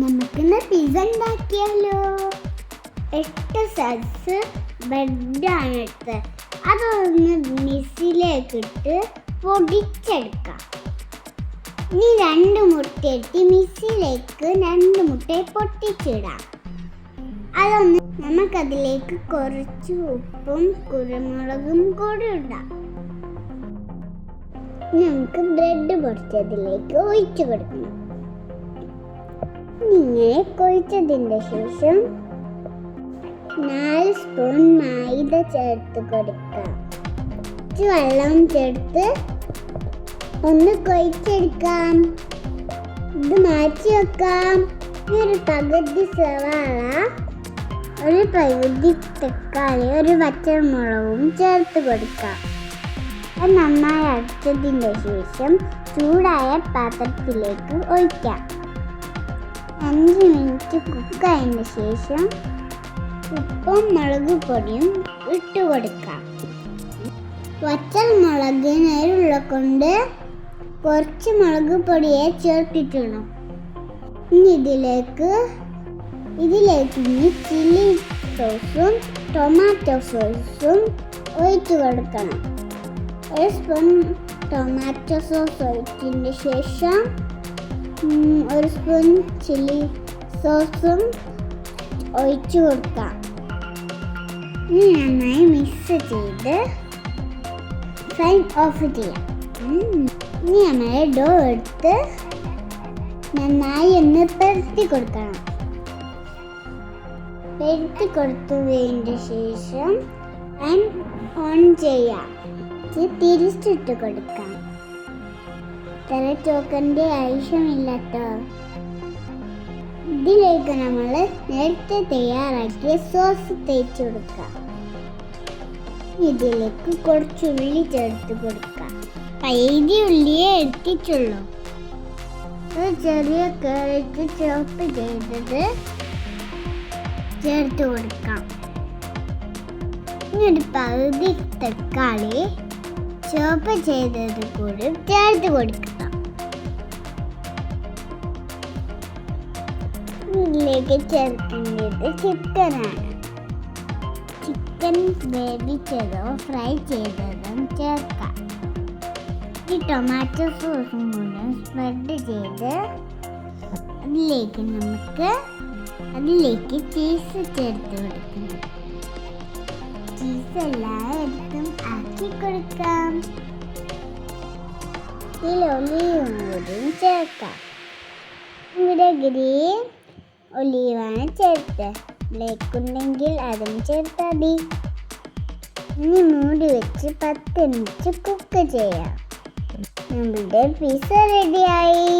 നമുക്കിന്ന് പിസ ഉണ്ടാക്കിയാലോ? എട്ട് സൈസ് ബ്രെഡാണ് എടുത്തത്. അതൊന്ന് മിസ്സിലേക്ക് ഇട്ട് പൊടിച്ചെടുക്കാം. ഇനി രണ്ട് മുട്ട ഇട്ട് മിക്സിയിലേക്ക് രണ്ട് മുട്ട പൊട്ടിച്ചിടാം. അതൊന്ന് നമുക്കതിലേക്ക് കുറച്ച് ഉപ്പും കുരുമുളകും കൂടി ഇടാം. നമുക്ക് ബ്രെഡ് പൊടിച്ചതിലേക്ക് ഒഴിച്ചു കൊടുക്കണം. ഇങ്ങനെ കൊഴിച്ചതിന്റെ ശേഷം നാല് സ്പൂൺ മൈദ ചേർത്ത് കൊടുക്കാം. കുറച്ച് വെള്ളം ചേർത്ത് ഒന്ന് കൊഴിച്ചെടുക്കാം. ഇത് മാറ്റി വെക്കാം. ഒരു പകുതി സവാള ഒരു പകുതി തക്കാളി ഒരു പച്ചമുളകും ചേർത്ത് കൊടുക്കാം. അത് നന്നായി അടച്ചതിന്റെ ശേഷം ചൂടായ പാത്രത്തിലേക്ക് ഒഴിക്കാം. അഞ്ച് മിനിറ്റ് കുക്കായതിന് ശേഷം ഉപ്പും മുളക് പൊടിയും ഇട്ട് കൊടുക്കാം. വറ്റൽ മുളക് നേരുള്ള കൊണ്ട് കുറച്ച് മുളക് പൊടിയെ ചേർത്തിട്ടുള്ളൂ ഇനി ഇതിലേക്ക് ഇതിലേക്ക് ഇനി ചില്ലി സോസും ടൊമാറ്റോ സോസും ഒഴിച്ചു കൊടുക്കണം. ഒരു സ്പൂൺ ടൊമാറ്റോ സോസ് ഒഴിച്ചതിന് ശേഷം ഒരു സ്പൂൺ ചില്ലി സോസും ഒഴിച്ചു കൊടുക്കാം. ഇനി നന്നായി മിക്സ് ചെയ്ത് ഫ്ലെയിം ഓഫ് ചെയ്യാം. ഇനി നമ്മൾ ഡോ എടുത്ത് നന്നായി ഒന്ന് പരത്തി കൊടുക്കണം. പരത്തി കൊടുത്തതിന്റെ ശേഷം ഓൺ ചെയ്യാം. തിരിച്ചിട്ട് കൊടുക്കാം. തല ചോക്കന്റെ ആവശ്യമില്ല കേട്ടോ ഇതിലേക്ക് നമ്മൾ നേരത്തെ തയ്യാറാക്കിയ സോസ് തേച്ച് കൊടുക്കാം. ഇതിലേക്ക് കുറച്ച് ഉള്ളി ചേർത്ത് കൊടുക്കാം. പൈതി ഉള്ളിയെ എടുത്തിട്ടുള്ളൂ. ഒരു ചെറിയ കേരറ്റ് ചോപ്പ് ചെയ്തത് ചേർത്ത് കൊടുക്കാം. ഇനി ഒരു പകുതി തക്കാളി ചോപ്പ് ചെയ്തത് കൂടി ചേർത്ത് കൊടുക്കാം. ഇതിലേക്ക് ചേർക്കേണ്ടത് ചിക്കനാണ് ചിക്കൻ വേവിച്ചതോ ഫ്രൈ ചെയ്തതും ചേർക്കാം. ഈ ടൊമാറ്റോ സോസും കൂടെ സ്പ്രെഡ് ചെയ്ത് അതിലേക്ക് നമുക്ക് അതിലേക്ക് ചീസ് ചേർത്ത് കൊടുക്കണം ചീസ് എല്ലായിടത്തും ആക്കി കൊടുക്കാം. ഈ ഒലിവും കൂടിയും ചേർക്കാം. ഇവിടെ ഗ്രീൻ ഒലീവാണ് ചേർത്ത്. ബ്ലേക്ക് ഉണ്ടെങ്കിൽ അതും ചേർത്താൽ മതി. ഇനി മൂടി വെച്ച് പത്ത് മിനിറ്റ് കുക്ക് ചെയ്യാം. നമ്മുടെ പിസ്സ റെഡിയായി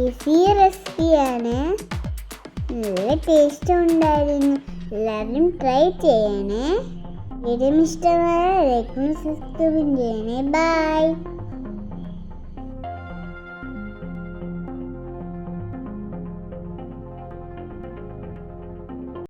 ഈസി റെസിപ്പിയാണ് നല്ല ടേസ്റ്റ് ഉണ്ടായിരുന്നു. എല്ലാവരും ട്രൈ ചെയ്യണേ. വീഡിയോ ഇഷ്ടമായ ലൈക്കും സബ്സ്ക്രൈബും ചെയ്യണേ. ബൈ